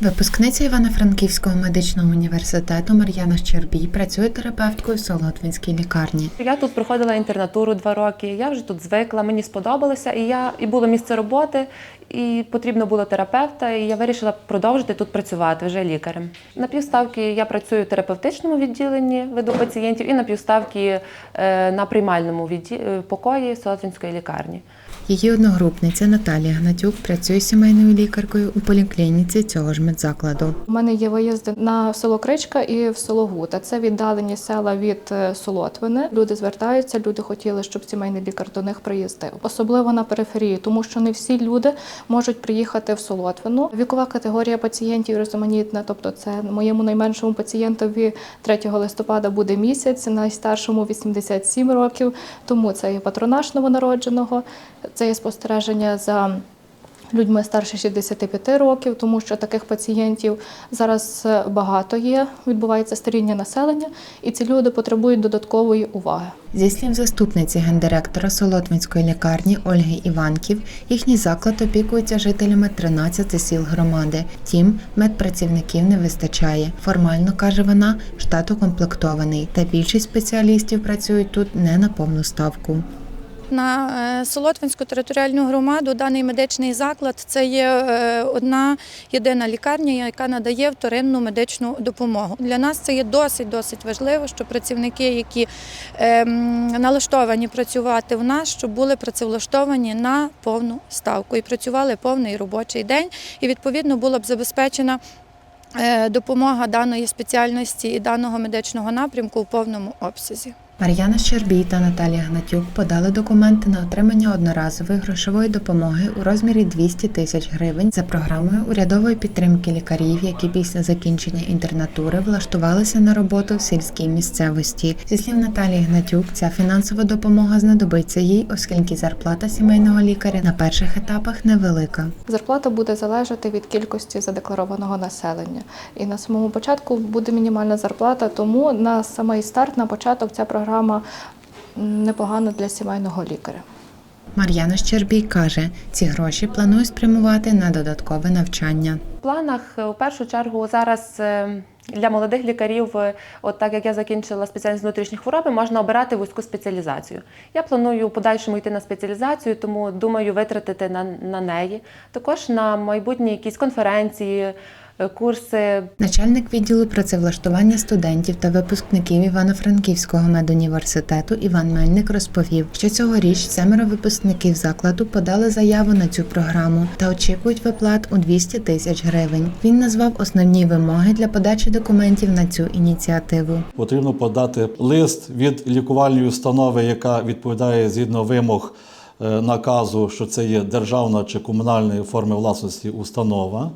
Випускниця Івано-Франківського медичного університету Мар'яна Щербій працює терапевткою в Солотвинській лікарні. Я тут проходила інтернатуру два роки. Я вже тут звикла, мені сподобалося, і я і було місце роботи, і потрібно було терапевта. І я вирішила продовжити тут працювати вже лікарем. На півставки я працюю в терапевтичному відділенні, веду пацієнтів, і на півставки е, на приймальному відді... е, покої Солотвинської лікарні. Її одногрупниця Наталія Гнатюк працює сімейною лікаркою у поліклініці цього ж медзакладу. У мене є виїзди на село Кричка і в село Гута. Це віддалені села від е, Солотвини. Люди звертаються, люди хотіли, щоб сімейний лікар до них приїздив. Особливо на периферії, тому що не всі люди можуть приїхати в Солотвину. Вікова категорія пацієнтів різноманітна, тобто це моєму найменшому пацієнтові 3 листопада буде місяць, найстаршому 87 років. Тому це є патронаж новонародженого, це є спостереження за людьми старше 65 років, тому що таких пацієнтів зараз е, багато є. Відбувається старіння населення, і ці люди потребують додаткової уваги. Зі слів заступниці гендиректора Солотвинської лікарні Ольги Іванків, їхній заклад опікується жителями 13 сіл громади. Втім, медпрацівників не вистачає. Формально каже вона, штат укомплектований, та більшість спеціалістів працюють тут не на повну ставку. На е, Солотвинську територіальну громаду даний медичний заклад це є е, одна єдина лікарня, яка надає вторинну медичну допомогу. Для нас це є досить досить важливо, що працівники, які ем, налаштовані працювати в нас, щоб були працевлаштовані на повну ставку і працювали повний робочий день, і відповідно була б забезпечена. е, Допомога даної спеціальності і даного медичного напрямку в повному обсязі. Мар'яна Щербій та Наталія Гнатюк подали документи на отримання одноразової грошової допомоги у розмірі 200 тисяч гривень за програмою урядової підтримки лікарів, які після закінчення інтернатури влаштувалися на роботу в сільській місцевості. Зі слів Наталії Гнатюк, ця фінансова допомога знадобиться їй, оскільки зарплата сімейного лікаря на перших етапах невелика. Зарплата буде залежати від кількості задекларованого населення. І на самому початку буде мінімальна зарплата, тому на самий старт, на початок ця програма м, непогана для сімейного лікаря. Мар'яна Щербій каже, ці гроші планує спрямувати на додаткове навчання. В планах е, у першу чергу зараз. е, Для молодих лікарів, е, от так як я закінчила спеціальність внутрішніх хвороби, можна обирати вузьку спеціалізацію. Я планую в подальшому йти на спеціалізацію, тому думаю витратити на, на неї. Також на майбутні якісь конференції, курси Начальник відділу працевлаштування студентів та випускників Івано-Франківського медуніверситету Іван Мельник розповів, що цьогоріч семеро випускників закладу подали заяву на цю програму та очікують виплат у 200 тисяч гривень. Він назвав основні вимоги для подачі документів на цю ініціативу. Потрібно подати лист від лікувальної установи, яка відповідає згідно вимог наказу, що це є державна чи комунальної форми власності установа.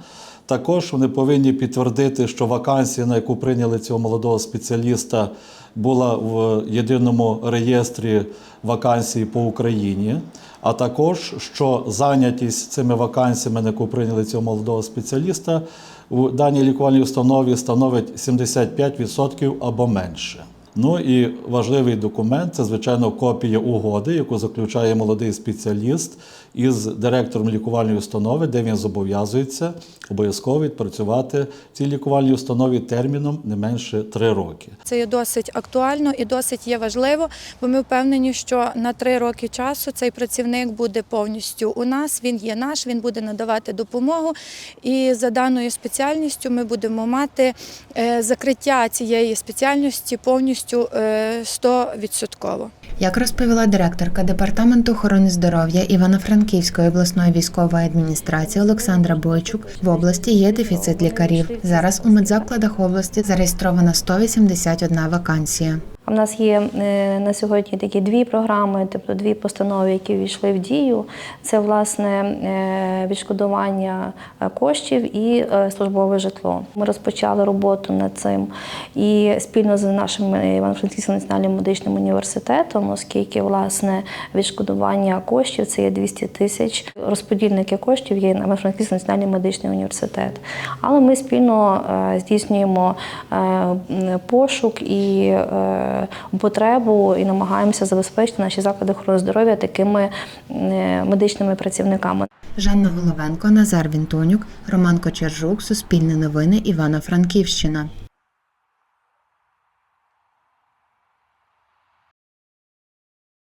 Також вони повинні підтвердити, що вакансія, на яку прийняли цього молодого спеціаліста, була в єдиному реєстрі вакансій по Україні, а також що зайнятість цими вакансіями, на яку прийняли цього молодого спеціаліста, у даній лікувальній установі становить 75% або менше. Ну і важливий документ це, звичайно, копія угоди, яку заключає молодий спеціаліст із директором лікувальної установи, де він зобов'язується обов'язково відпрацювати в цій лікувальній установі терміном не менше три роки. Це є досить актуально і досить є важливо, бо ми впевнені, що на три роки часу цей працівник буде повністю у нас. Він є наш, він буде надавати допомогу. І за даною спеціальністю ми будемо мати е, закриття цієї спеціальності повністю е, 100%. Як розповіла директорка департаменту охорони здоров'я Івано-Франківської обласної військової адміністрації Олександра Бойчук, в області є дефіцит лікарів. Зараз у медзакладах області зареєстровано 181 вакансія. У нас є е, на сьогодні такі дві програми, тобто дві постанови, які війшли в дію. Це власне е, відшкодування е, коштів і службове житло. Ми розпочали роботу над цим і спільно з нашим Івано-Франківським національним медичним університетом, оскільки власне відшкодування коштів це є 200 тисяч. Розподільники коштів є Івано-Франківський національний медичний університет. Але ми спільно здійснюємо пошук і потребу і намагаємося забезпечити наші заклади охорони здоров'я такими е, медичними працівниками. Жанна Головенко, Назар Вінтонюк, Роман Кочержук, Суспільне новини, Івано-Франківщина.